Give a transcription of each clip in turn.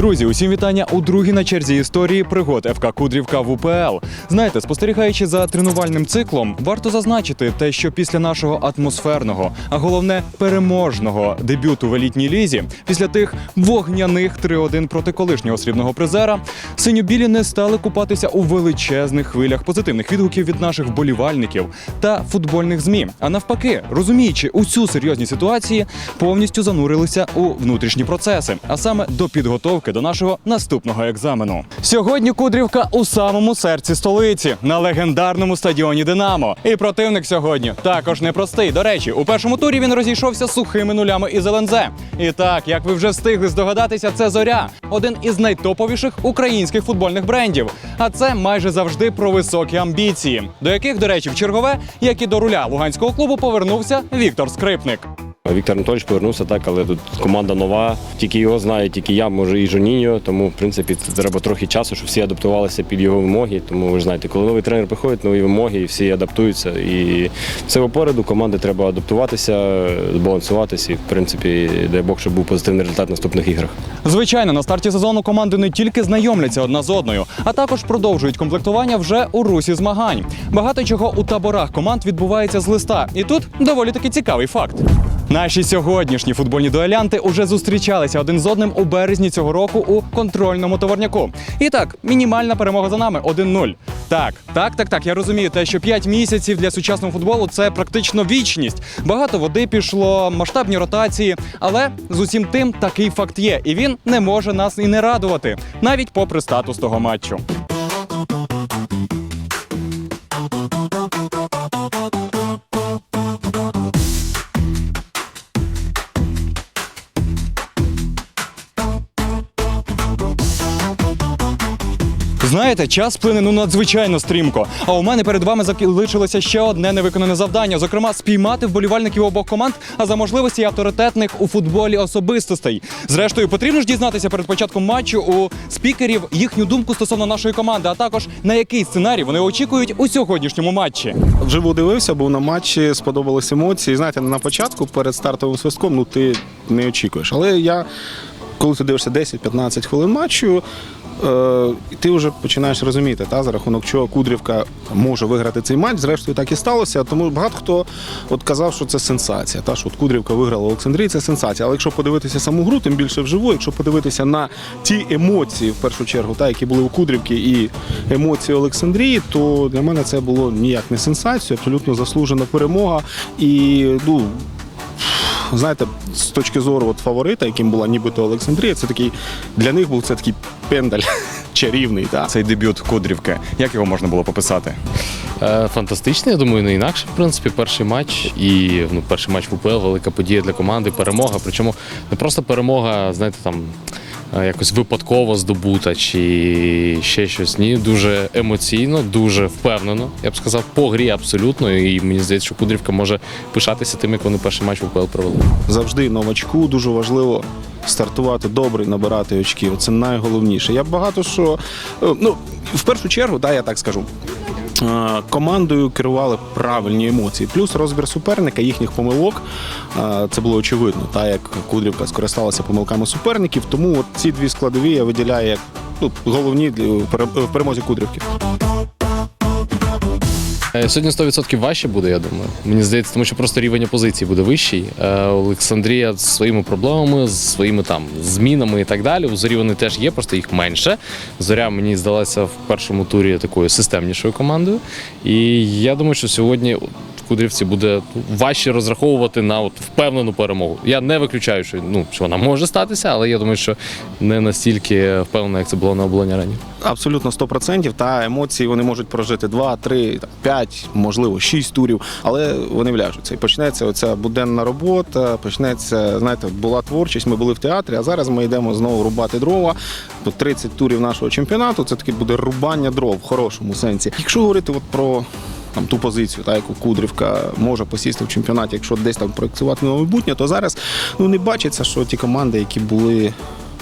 Друзі, усім вітання у другій на черзі історії пригод ФК Кудрівка в УПЛ. Знаєте, спостерігаючи за тренувальним циклом, варто зазначити те, що після нашого атмосферного, а головне переможного дебюту в елітній лізі, після тих вогняних 3-1 проти колишнього срібного призера, синьо-білі не стали купатися у величезних хвилях позитивних відгуків від наших вболівальників та футбольних змі. А навпаки, розуміючи усю серйозність ситуації, повністю занурилися у внутрішні процеси, а саме до підготовки до нашого наступного екзамену. Сьогодні Кудрівка у самому серці столиці на легендарному стадіоні Динамо. І противник сьогодні також непростий. До речі, у першому турі він розійшовся сухими нулями із ЛНЗ. І так, як ви вже встигли здогадатися, це зоря один із найтоповіших українських футбольних брендів. А це майже завжди про високі амбіції, до яких, до речі, в чергове, як і до руля луганського клубу, повернувся Віктор Скрипник. Віктор Анатольович повернувся так, але тут команда нова. Тільки його знає, тільки я, може і Жоніньо. Тому, в принципі, це треба трохи часу, щоб всі адаптувалися під його вимоги. Тому ви ж знаєте, коли новий тренер приходить, нові вимоги, і всі адаптуються. І все попереду команди треба адаптуватися, збалансуватися. І, в принципі, дай Бог, щоб був позитивний результат в наступних іграх. Звичайно, на старті сезону команди не тільки знайомляться одна з одною, а також продовжують комплектування вже у русі змагань. Багато чого у таборах команд відбувається з листа. І тут доволі таки цікавий факт. Наші сьогоднішні футбольні дуелянти уже зустрічалися один з одним у березні цього року у контрольному товарняку. І так, мінімальна перемога за нами 1-0. Так, так, так, так. Я розумію, те, що 5 місяців для сучасного футболу це практично вічність. Багато води пішло, масштабні ротації. Але з усім тим такий факт є, і він не може нас і не радувати, навіть попри статус того матчу. Знаєте, час плине ну надзвичайно стрімко. А у мене перед вами залишилося ще одне невиконане завдання: зокрема, спіймати вболівальників обох команд, а за можливості авторитетних у футболі особистостей. Зрештою, потрібно ж дізнатися перед початком матчу у спікерів їхню думку стосовно нашої команди, а також на який сценарій вони очікують у сьогоднішньому матчі. Вживу дивився, був на матчі, сподобались емоції. Знаєте, на початку перед стартовим свистком ну ти не очікуєш. Але я, коли ти дивишся 10-15 хвилин матчу, е, ти вже починаєш розуміти, та, за рахунок чого Кудрівка може виграти цей матч. Зрештою, так і сталося. Тому багато хто от казав, що це сенсація. Та, що от Кудрівка виграла Олександрії, це сенсація. Але якщо подивитися саму гру, тим більше вживу, якщо подивитися на ті емоції, в першу чергу, та, які були у Кудрівки, і емоції Олександрії, то для мене це було ніяк не сенсацією, абсолютно заслужена перемога. І ну, знаєте, з точки зору от фаворита, яким була нібито Олександрія, це такий для них був це такий пендаль чарівний. Та. Цей дебют Кудрівки. Як його можна було пописати? Е, Фантастичний, я думаю, не інакше. В принципі, перший матч і ну, перший матч в УПЛ велика подія для команди, перемога. Причому не просто перемога, знаєте, там якось випадково здобута чи ще щось. Ні, дуже емоційно, дуже впевнено. Я б сказав, по грі абсолютно. І мені здається, що Кудрівка може пишатися тим, як вони перший матч в УПЛ провели. Завжди новачку дуже важливо стартувати добре набирати очки. Це найголовніше. Я багато що. е, Ну, в першу чергу, да, я так скажу. Е, Командою керували правильні емоції, плюс розбір суперника, їхніх помилок. е, Це було очевидно, та як Кудрівка скористалася помилками суперників. Тому от ці дві складові я виділяю як ну, головні в перемозі Кудрівки. Е, Сьогодні 100% важче буде, я думаю. Мені здається, тому що просто рівень опозиції буде вищий. Е, Олександрія з своїми проблемами, з своїми там змінами і так далі. У зорі вони теж є, просто їх менше. Зоря мені здалася в першому турі такою системнішою командою. І я думаю, що сьогодні Кудрівці буде важче розраховувати на от впевнену перемогу. Я не виключаю, що ну що вона може статися, але я думаю, що не настільки впевнено, як це було на оболоні рані. Абсолютно 100%. Та емоції вони можуть прожити 2, 3, 5, можливо, 6 турів, але вони вляжуться. І почнеться оця буденна робота, почнеться, знаєте, була творчість, ми були в театрі, а зараз ми йдемо знову рубати дрова. Тут 30 турів нашого чемпіонату, це таке буде рубання дров в хорошому сенсі. Якщо говорити от про там ту позицію, та яку Кудрівка може посісти в чемпіонаті, якщо десь там проєктувати на майбутнє, то зараз ну не бачиться, що ті команди, які були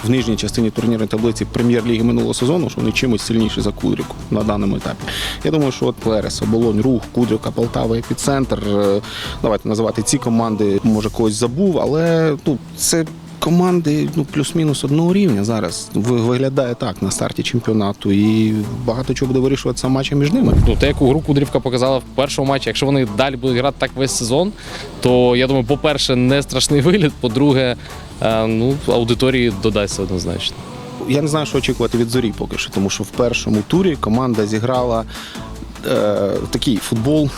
в нижній частині турнірної таблиці прем'єр-ліги минулого сезону, що вони чимось сильніші за Кудрівку на даному етапі. Я думаю, що от Плерес, Оболонь, Рух, Кудрівка, Полтава, Епіцентр. е, Давайте називати ці команди, може когось забув, але ну це. Команди ну, плюс-мінус одного рівня зараз. Виглядає так на старті чемпіонату, і багато чого буде вирішуватися матчем між ними. Ну, те, яку гру Кудрівка показала в першому матчі, якщо вони далі будуть грати так весь сезон, то я думаю, по-перше, не страшний вигляд, по-друге, е, ну, аудиторії додасться однозначно. Я не знаю, що очікувати від зорі поки що, тому що в першому турі команда зіграла е, такий футбол.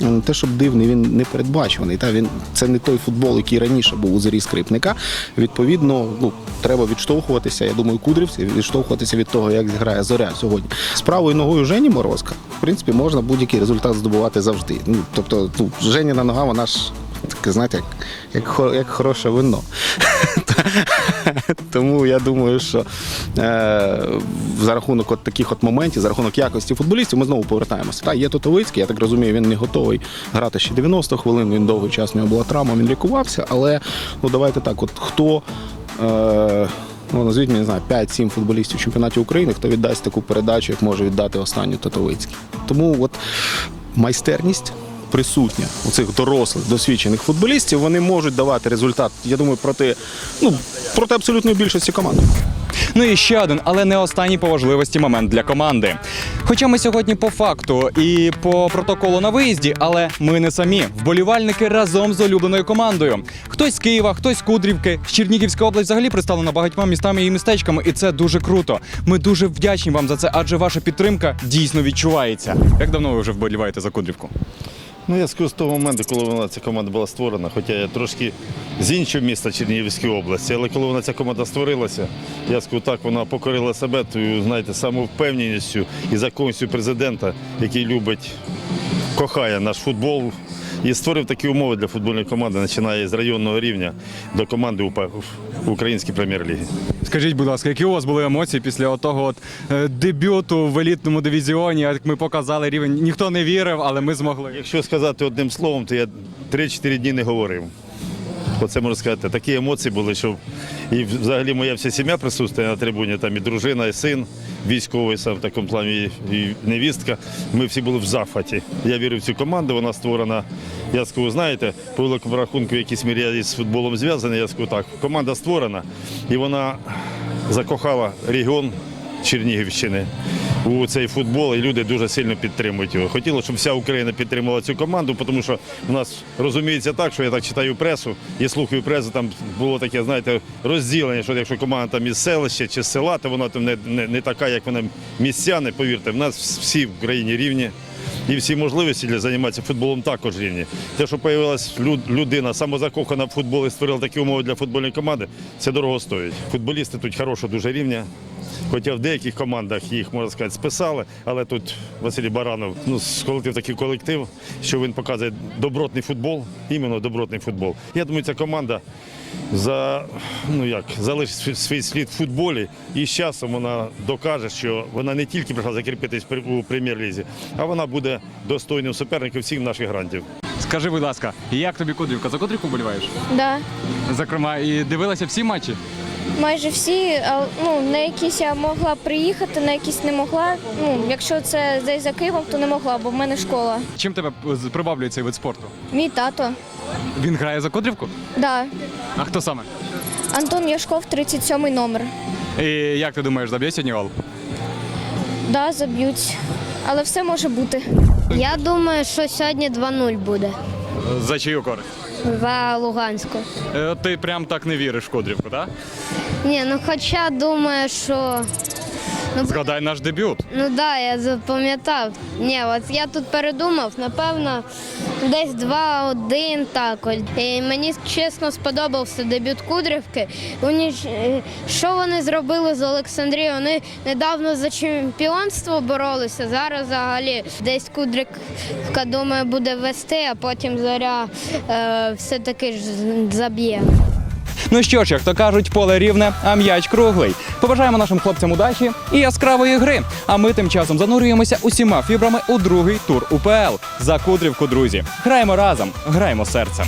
Не те, щоб дивний, він не передбачуваний. Та він це не той футбол, який раніше був у зорі скрипника. Відповідно, ну треба відштовхуватися. Я думаю, кудрівці відштовхуватися від того, як зіграє зоря сьогодні. З правою ногою Жені Морозка, в принципі, можна будь-який результат здобувати завжди. Ну тобто, ну, Женіна нога, вона ж таке, знаєте, як, як, як хороше вино. Тому я думаю, що е, за рахунок от таких от моментів, за рахунок якості футболістів, ми знову повертаємося. Та, є Тотовицький, я так розумію, він не готовий грати ще 90 хвилин, він довгий час, у нього була травма, він лікувався, але ну давайте так, от хто. Е, Ну, назвіть мені, не знаю, 5-7 футболістів в чемпіонаті України, хто віддасть таку передачу, як може віддати останню Тотовицький. Тому от майстерність присутня у цих дорослих, досвідчених футболістів, вони можуть давати результат, я думаю, проти, ну, проти абсолютної більшості команд. Ну і ще один, але не останній по важливості момент для команди. Хоча ми сьогодні по факту і по протоколу на виїзді, але ми не самі. Вболівальники разом з улюбленою командою. Хтось з Києва, хтось з Кудрівки. Чернігівська область взагалі представлена багатьма містами і містечками, і це дуже круто. Ми дуже вдячні вам за це, адже ваша підтримка дійсно відчувається. Як давно ви вже вболіваєте за Кудрівку? Ну, я скажу з того моменту, коли вона ця команда була створена, хоча я трошки з іншого міста Чернігівської області, але коли вона ця команда створилася, я скажу так, вона покорила себе тою, знаєте, самовпевненістю і законністю президента, який любить, кохає наш футбол. І створив такі умови для футбольної команди, починає з районного рівня до команди УП в українській прем'єр-лігі. Скажіть, будь ласка, які у вас були емоції після отого от е, дебюту в елітному дивізіоні? Як ми показали рівень, ніхто не вірив, але ми змогли. Якщо сказати одним словом, то я 3-4 дні не говорив. Оце можна сказати, такі емоції були, що і взагалі моя вся сім'я присутствує на трибуні, там і дружина, і син військовий сам в такому плані, і невістка. Ми всі були в захваті. Я вірю в цю команду, вона створена. Я скажу, знаєте, по великому рахунку, в якійсь мірі з футболом зв'язаний, я скажу так, команда створена і вона закохала регіон Чернігівщини у цей футбол, і люди дуже сильно підтримують його. Хотіло, щоб вся Україна підтримала цю команду, тому що в нас розуміється так, що я так читаю пресу і слухаю пресу. Там було таке, знаєте, розділення, що якщо команда там із селища чи з села, то вона там не, не, не така, як вона містяни. Повірте, в нас всі в країні рівні. І всі можливості для займатися футболом також рівні. Те, що з'явилася людина, самозакохана в футбол і створила такі умови для футбольної команди, це дорого стоїть. Футболісти тут хорошого дуже рівня. Хоча в деяких командах їх, можна сказати, списали, але тут Василій Баранов ну, сколотив такий колектив, що він показує добротний футбол, іменно добротний футбол. Я думаю, ця команда за, ну як, залишить свій- слід в футболі і з часом вона докаже, що вона не тільки прийшла закріпитись у прем'єр-лізі, а вона буде достойним суперником всіх наших грантів. Скажи, будь ласка, як тобі Кудрівка? За Кудрівку вболіваєш? Да, Зокрема, і дивилася всі матчі? Майже всі, ну, на якісь я могла приїхати, на якісь не могла. Ну, якщо це десь за Києвом, то не могла, бо в мене школа. Чим тебе приваблює цей вид спорту? Мій тато. Він грає за Кудрівку? Да. А хто саме? Антон Яшков, 37 номер. І як ти думаєш, заб'є сьогодні гол? Да, заб'ють. Але все може бути. Я думаю, що сьогодні 2-0 буде За чию користь? За Луганську. Е, Ти прям так не віриш в Кудрівку, так? Ні, ну хоча думаю, що. Згадай наш дебют. Ну так, да, я запам'ятав. Ні, от я тут передумав, напевно, десь 2-1 так. І мені чесно сподобався дебют Кудрівки. Вони е, що вони зробили з Олександрією? Вони недавно за чемпіонство боролися. Зараз взагалі десь Кудрівка, думаю, буде вести, а потім зоря е, все-таки ж заб'є. Ну що ж, як то кажуть, поле рівне, а м'яч круглий. Побажаємо нашим хлопцям удачі і яскравої гри. А ми тим часом занурюємося усіма фібрами у другий тур УПЛ. За Кудрівку, друзі. Граємо разом, граємо серцем.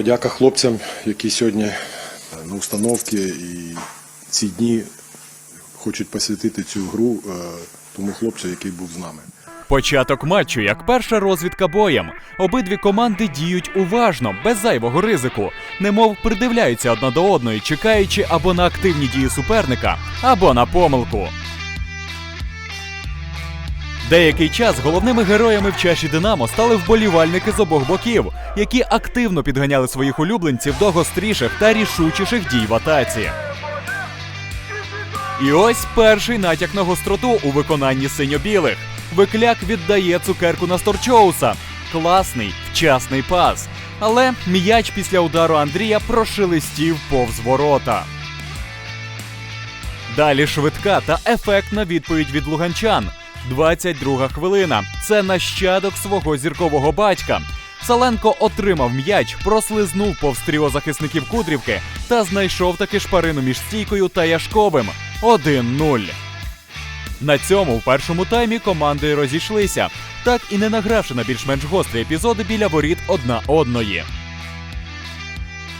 Подяка хлопцям, які сьогодні е, на установці і ці дні хочуть посвятити цю гру е, тому хлопцю, який був з нами. Початок матчу як перша розвідка боєм. Обидві команди діють уважно, без зайвого ризику, немов придивляються одна до одної, чекаючи або на активні дії суперника, або на помилку. Деякий час головними героями в чаші Динамо стали вболівальники з обох боків, які активно підганяли своїх улюбленців до гостріших та рішучіших дій в атаці. І ось перший натяк на гостроту у виконанні синьо-білих. Викляк віддає цукерку на Сторчоуса. Класний, вчасний пас. Але м'яч після удару Андрія прошелестів повз ворота. Далі швидка та ефектна відповідь від луганчан. 22 хвилина. Це нащадок свого зіркового батька. Саленко отримав м'яч, прослизнув повз тріо захисників Кудрівки та знайшов таки шпарину між стійкою та Яшковим. 1-0. На цьому в першому таймі команди розійшлися, так і не награвши на більш-менш гострі епізоди біля воріт одна одної.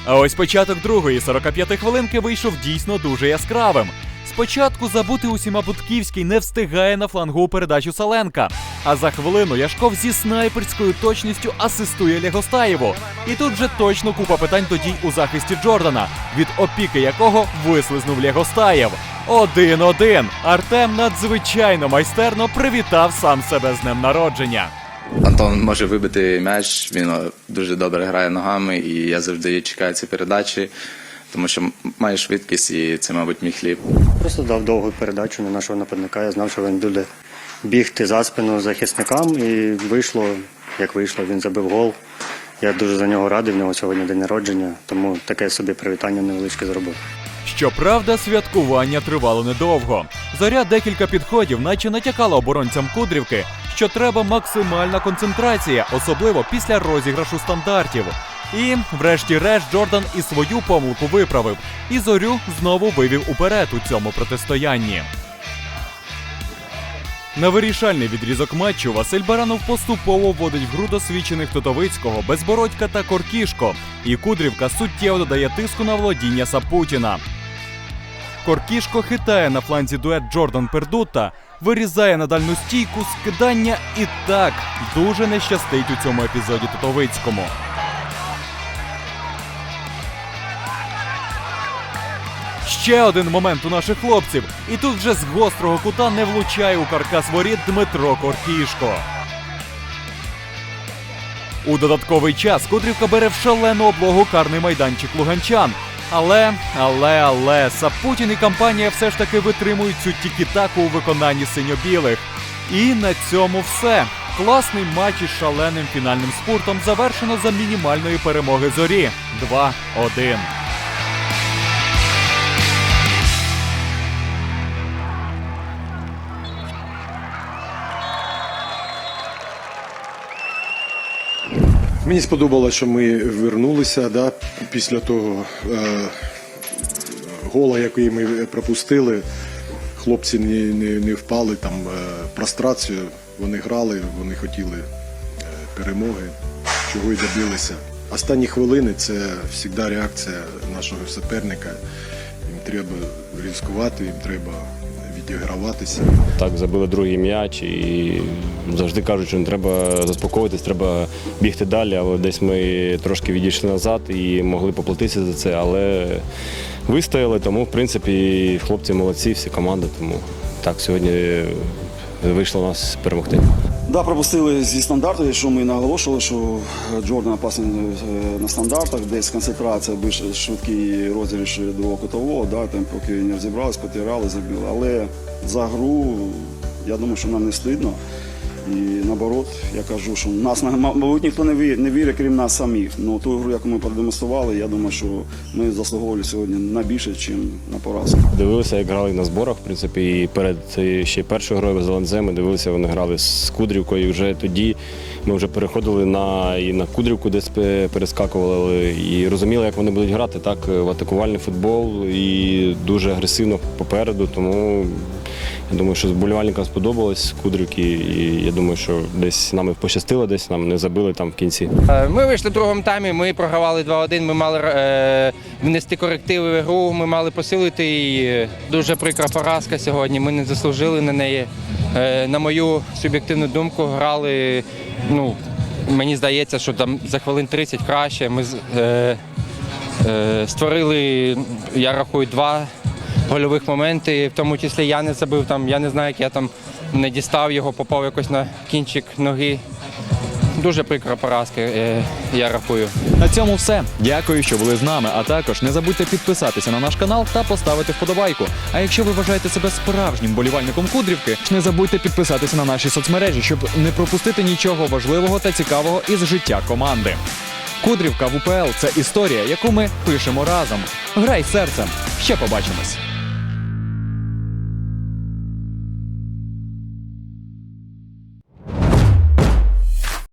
А ось початок другої 45 хвилинки вийшов дійсно дуже яскравим. Спочатку забути усіма Будківський не встигає на флангу передачу Саленка. А за хвилину Яшков зі снайперською точністю асистує Лягостаєву. І тут же точно купа питань до дій у захисті Джордана, від опіки якого вислизнув Лягостаєв. Один-один. Артем надзвичайно майстерно привітав сам себе з днем народження. Антон може вибити м'яч, він дуже добре грає ногами, і я завжди чекаю ці передачі, тому що має швидкість, і це, мабуть, мій хліб. Просто дав довгу передачу на нашого нападника. Я знав, що він буде бігти за спину захисникам, і вийшло, як вийшло, він забив гол. Я дуже за нього радий. В нього сьогодні день народження, тому таке собі привітання невеличке зробив. Щоправда, святкування тривало недовго. Зоря декілька підходів, наче натякала оборонцям Кудрівки, що треба максимальна концентрація, особливо після розіграшу стандартів. І, врешті-решт, Джордан і свою помилку виправив, і зорю знову вивів уперед у цьому протистоянні. На вирішальний відрізок матчу Василь Баранов поступово вводить в гру досвідчених Тотовицького, Безбородька та Коркішко, і Кудрівка суттєво додає тиску на володіння Сапутіна. Коркішко хитає на фланзі дует Джордан Пердута, вирізає на дальну стійку скидання і так дуже не щастить у цьому епізоді Тотовицькому. Ще один момент у наших хлопців, і тут вже з гострого кута не влучає у каркас воріт Дмитро Коркішко. У додатковий час Кудрівка бере в шалену облогу карний майданчик луганчан. Але, але, але, Сапутін і компанія все ж таки витримують цю тікі-таку у виконанні синьо-білих. І на цьому все. Класний матч із шаленим фінальним спуртом завершено за мінімальної перемоги зорі 2-1. Мені сподобалося, що ми вернулися да, після того е, гола, який ми пропустили. Хлопці не, не, не впали там е, прострацію. Вони грали, вони хотіли е, перемоги, чого й добилися. Останні хвилини це завжди реакція нашого суперника. Їм треба ризикувати, їм треба відіграватися. Так, забили другий м'яч і завжди кажуть, що не треба заспокоїтись, треба бігти далі. Але десь ми трошки відійшли назад і могли поплатитися за це. Але вистояли, тому в принципі хлопці молодці, всі команди. Тому так сьогодні вийшло у нас перемогти. Да, пропустили зі стандарту, що ми наголошували, що Джордан опасний е, на стандартах, десь концентрація, більш швидкий розіграш до кутового, да, там поки не розібрались, потирали, забили. Але за гру я думаю, що нам не стидно. І наоборот, я кажу, що нас мабуть ніхто не вірить, крім нас самих. Ну ту гру, яку ми продемонстрували, я думаю, що ми заслуговували сьогодні на більше, ніж на поразку. Дивилися, як грали на зборах, в принципі, і перед е, ще першою грою з Зеленцем ми дивилися, вони грали з Кудрівкою. І вже тоді ми вже переходили на і на Кудрівку, десь пе- перескакували, і розуміли, як вони будуть грати так в атакувальний футбол і дуже агресивно попереду. Тому Я думаю, що вболівальникам сподобалось Кудрівки, і я думаю, що десь нам і пощастило, десь нам не забили там в кінці. Е, Ми вийшли в другому таймі, ми програвали 2-1, ми мали е, внести корективи в гру, ми мали посилити її. Дуже прикра поразка сьогодні, ми не заслужили на неї. Е, на мою суб'єктивну думку, грали, ну, мені здається, що там за хвилин 30 краще. Ми е, е, створили, я рахую, два гольових моменти, в тому числі я не забив, там, я не знаю, як я там не дістав його, попав якось на кінчик ноги. Дуже прикра поразка, е, я рахую. На цьому все. Дякую, що були з нами. А також не забудьте підписатися на наш канал та поставити вподобайку. А якщо ви вважаєте себе справжнім болівальником Кудрівки, не забудьте підписатися на наші соцмережі, щоб не пропустити нічого важливого та цікавого із життя команди. Кудрівка в УПЛ це історія, яку ми пишемо разом. Грай серцем. Ще побачимось.